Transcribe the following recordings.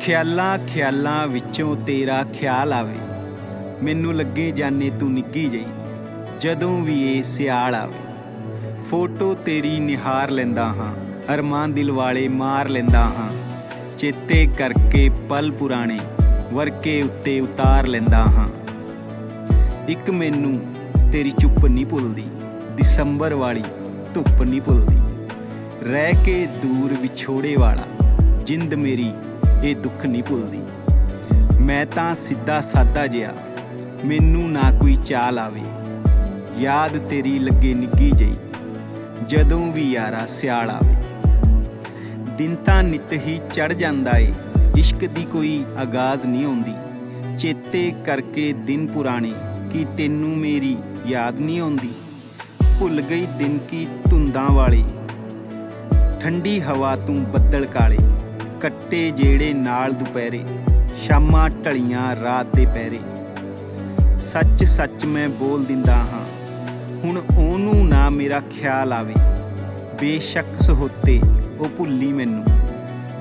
ਖਿਆਲਾਂ ਖਿਆਲਾਂ ਵਿੱਚੋਂ ਤੇਰਾ ਖਿਆਲ ਆਵੇ। ਮੈਨੂੰ ਲੱਗੇ ਜਾਣੇ ਤੂੰ ਨਿੱਗੀ ਜਈ ਜਦੋਂ ਵੀ ਇਹ ਸਿਆਲ ਆਵੇ। ਫੋਟੋ ਤੇਰੀ ਨਿਹਾਰ ਲੈਂਦਾ ਹਾਂ ਅਰਮਾਨ ਦਿਲ ਵਾਲੇ ਮਾਰ ਲੈਂਦਾ ਹਾਂ। ਚੇਤੇ ਕਰਕੇ ਪਲ ਪੁਰਾਣੇ ਵਰਕੇ ਉੱਤੇ ਉਤਾਰ ਲੈਂਦਾ ਹਾਂ। ਇੱਕ ਮੈਨੂੰ ਤੇਰੀ ਚੁੱਪ ਨਹੀਂ ਭੁੱਲਦੀ, ਦਸੰਬਰ ਵਾਲੀ ਧੁੱਪ ਨਹੀਂ ਭੁੱਲਦੀ। ਰਹਿ ਕੇ ਦੂਰ ਵਿਛੋੜੇ ਵਾਲਾ, ਜਿੰਦ ਮੇਰੀ ਇਹ ਦੁੱਖ ਨਹੀਂ ਭੁੱਲਦੀ। ਮੈਂ ਤਾਂ ਸਿੱਧਾ ਸਾਦਾ ਜਿਹਾ, ਮੈਨੂੰ ਨਾ ਕੋਈ ਚਾਲ ਆਵੇ। ਯਾਦ ਤੇਰੀ ਲੱਗੇ ਨਿੱਗੀ ਜਈ ਜਦੋਂ ਵੀ ਯਾਰਾ ਸਿਆਲ ਆਵੇ। ਦਿਨ ਤਾਂ ਨਿਤ ਹੀ ਚੜ ਜਾਂਦਾ ਏ, ਇਸ਼ਕ ਦੀ ਕੋਈ ਆਗਾਜ਼ ਨਹੀਂ ਆਉਂਦੀ। ਚੇਤੇ ਕਰਕੇ ਦਿਨ ਪੁਰਾਣੇ, ਕੀ ਤੈਨੂੰ ਮੇਰੀ ਯਾਦ ਨਹੀਂ ਆਉਂਦੀ? ਭੁੱਲ ਗਈ ਦਿਨ ਕੀ ਧੁੰਦਾਂ ਵਾਲੇ, ਠੰਡੀ ਹਵਾ ਤੂੰ ਬੱਦਲ ਕਾਲੇ। ਕੱਟੇ ਜਿਹੜੇ ਨਾਲ ਦੁਪਹਿਰੇ, ਸ਼ਾਮਾਂ ਢਲੀਆਂ ਰਾਤ ਦੇ ਪਹਿਰੇ। ਸੱਚ ਸੱਚ ਮੈਂ ਬੋਲ ਦਿੰਦਾ ਹਾਂ, ਹੁਣ ਉਹਨੂੰ ਨਾ ਮੇਰਾ ਖਿਆਲ ਆਵੇ। ਬੇਸ਼ੱਕ ਸਹੋਤੇ, ਉਹ ਭੁੱਲੀ ਮੈਨੂੰ।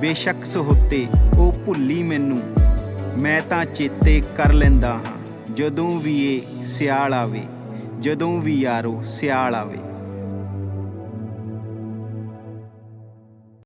ਬੇਸ਼ੱਕ ਸਹੋਤੇ, ਉਹ ਭੁੱਲੀ ਮੈਨੂੰ। ਮੈਂ ਤਾਂ ਚੇਤੇ ਕਰ ਲੈਂਦਾ ਹਾਂ, ਜਦੋਂ ਵੀ ਇਹ ਸਿਆਲ ਆਵੇ, ਜਦੋਂ ਵੀ ਯਾਰੋ ਸਿਆਲ ਆਵੇ।